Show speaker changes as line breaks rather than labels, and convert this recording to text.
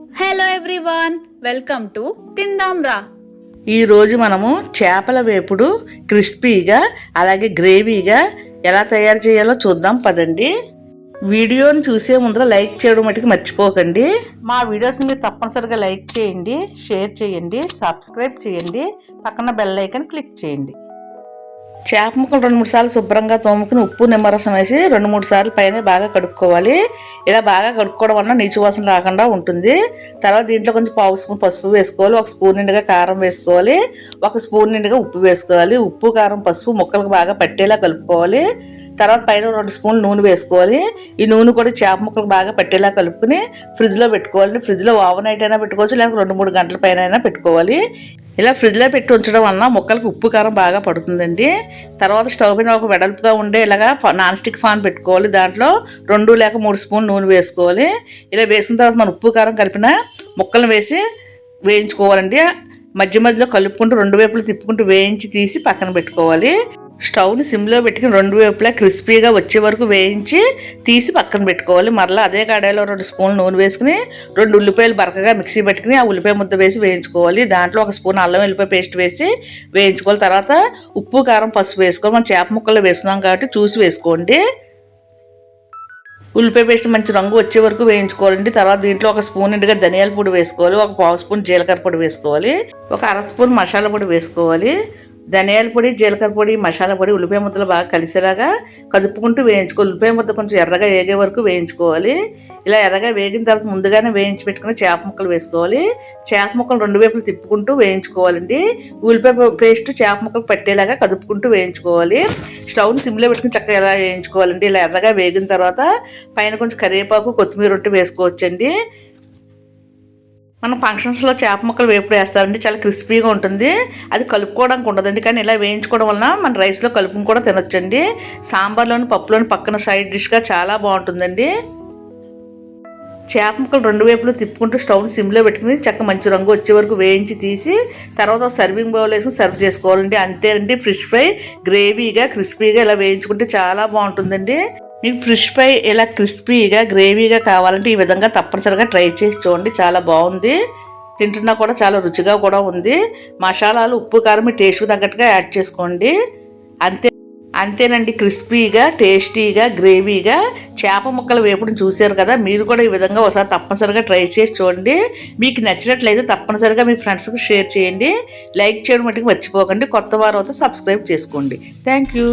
Hello everyone welcome to తిందాం రా
ఈరోజు మనము చేపల వేపుడు క్రిస్పీగా అలాగే గ్రేవీగా ఎలా తయారు చేయాలో చూద్దాం పదండి. వీడియోని చూసే ముందర లైక్ చేయడం మటుకు మర్చిపోకండి. మా వీడియోస్ని మీరు తప్పనిసరిగా లైక్ చేయండి షేర్ చేయండి సబ్స్క్రైబ్ చేయండి పక్కన బెల్ ఐకాన్ క్లిక్ చేయండి. చేప ముక్కలు రెండు మూడు సార్లు శుభ్రంగా తోముకుని ఉప్పు నిమ్మరసం వేసి రెండు మూడు సార్లు పైన బాగా కడుక్కోవాలి. ఇలా బాగా కడుక్కోవడం వల్ల నీచు వాసన రాకుండా ఉంటుంది. తర్వాత దీంట్లో కొంచెం పావు స్పూన్ పసుపు వేసుకోవాలి. ఒక స్పూన్ నిండుగా కారం వేసుకోవాలి. ఒక స్పూన్ నిండుగా ఉప్పు వేసుకోవాలి. ఉప్పు కారం పసుపు ముక్కలకు బాగా పట్టేలా కలుపుకోవాలి. తర్వాత పైన రెండు స్పూన్లు నూనె వేసుకోవాలి. ఈ నూనె కూడా చేప ముక్కలు బాగా పట్టేలా కలుపుకుని ఫ్రిడ్జ్లో పెట్టుకోవాలి. ఫ్రిడ్జ్లో ఓవర్ నైట్ అయినా పెట్టుకోవచ్చు. లేకపోతే రెండు మూడు గంటల పైన అయినా పెట్టుకోవాలి. ఇలా ఫ్రిడ్జ్లో పెట్టి ఉంచడం వలన ముక్కలకు ఉప్పు కారం బాగా పడుతుందండి. తర్వాత స్టవ్ పైన ఒక వెడల్పుగా ఉండే ఇలాగా నాన్ స్టిక్ ఫాన్ పెట్టుకోవాలి. దాంట్లో రెండు లేక మూడు స్పూన్ నూనె వేసుకోవాలి. ఇలా వేసిన తర్వాత మనం ఉప్పు కారం కలిపిన ముక్కలను వేసి వేయించుకోవాలండి. మధ్య మధ్యలో కలుపుకుంటూ రెండు వైపులు తిప్పుకుంటూ వేయించి తీసి పక్కన పెట్టుకోవాలి. స్టవ్ని సిమ్లో పెట్టుకుని రెండు వైపులా క్రిస్పీగా వచ్చే వరకు వేయించి తీసి పక్కన పెట్టుకోవాలి. మరలా అదే కడాయిలో రెండు స్పూన్లు నూనె వేసుకుని రెండు ఉల్లిపాయలు బరకగా మిక్సీ పెట్టుకుని ఆ ఉల్లిపాయ ముద్ద వేసి వేయించుకోవాలి. దాంట్లో ఒక స్పూన్ అల్లం వెల్లిపాయ పేస్ట్ వేసి వేయించుకోవాలి. తర్వాత ఉప్పు కారం పసుపు వేసుకోవాలి. మనం చేప ముక్కలు వేస్తున్నాం కాబట్టి చూసి వేసుకోండి. ఉల్లిపాయ పేస్ట్ మంచి రంగు వచ్చే వరకు వేయించుకోవాలండి. తర్వాత దీంట్లో ఒక స్పూన్ నిండుగా ధనియాల పొడి వేసుకోవాలి. ఒక పావు స్పూన్ జీలకర్ర పొడి వేసుకోవాలి. ఒక అర స్పూన్ మసాలా పొడి వేసుకోవాలి. ధనియాల పొడి జీలకర్ర పొడి మసాలా పొడి ఉల్లిపాయ ముద్దలు బాగా కలిసేలాగా కదుపుకుంటూ వేయించుకోవాలి ఉల్లిపాయ ముద్ద కొంచెం ఎర్రగా వేగే వరకు వేయించుకోవాలి. ఇలా ఎర్రగా వేగిన తర్వాత ముందుగానే వేయించి పెట్టుకుని చేప ముక్కలు వేసుకోవాలి. చేప ముక్కలు రెండు వైపులు తిప్పుకుంటూ వేయించుకోవాలండి. ఉల్లిపాయ పేస్ట్ చేప ముక్కలు పట్టేలాగా కదుపుకుంటూ వేయించుకోవాలి. స్టవ్ని సిమ్లో పెట్టుకుని చక్కగా ఎలా వేయించుకోవాలండి? ఇలా ఎర్రగా వేగిన తర్వాత పైన కొంచెం కరివేపాకు కొత్తిమీర ఉంటే వేసుకోవచ్చండి. మనం ఫంక్షన్స్లో చేప ముక్కలు వేపుడు వేస్తారండి చాలా క్రిస్పీగా ఉంటుంది. అది కలుపుకోవడానికి ఉండదండి కానీ ఇలా వేయించుకోవడం వలన మన రైస్లో కలుపుని కూడా తినొచ్చండి. సాంబార్లోని పప్పులోని పక్కన సైడ్ డిష్గా చాలా బాగుంటుందండి. చేప ముక్కలు రెండు వైపులు తిప్పుకుంటూ స్టవ్ని సిమ్లో పెట్టుకుని చక్క మంచి రంగు వచ్చే వరకు వేయించి తీసి తర్వాత సర్వింగ్ బౌల్ వేసుకుని సర్వ్ చేసుకోవాలండి. అంతేనండి ఫిష్ ఫ్రై గ్రేవీగా క్రిస్పీగా ఇలా వేయించుకుంటే చాలా బాగుంటుందండి. మీకు ఫిష్ ఫ్రై ఇలా క్రిస్పీగా గ్రేవీగా కావాలంటే ఈ విధంగా తప్పనిసరిగా ట్రై చేసి చూడండి. చాలా బాగుంది. తింటున్నా కూడా చాలా రుచిగా కూడా ఉంది. మసాలాలు ఉప్పు కారం మీ టేస్ట్కి తగ్గట్టుగా యాడ్ చేసుకోండి. అంతే అంతేనండి క్రిస్పీగా టేస్టీగా గ్రేవీగా. చేప ముక్కలు వేపుడు చూశారు కదా మీరు కూడా ఈ విధంగా ఒకసారి తప్పనిసరిగా ట్రై చేసి చూడండి. మీకు నచ్చినట్లయితే తప్పనిసరిగా మీ ఫ్రెండ్స్కి షేర్ చేయండి. లైక్ చేయడం మట్టుకు మర్చిపోకండి. కొత్త వారు అయితే సబ్స్క్రైబ్ చేసుకోండి. Thank you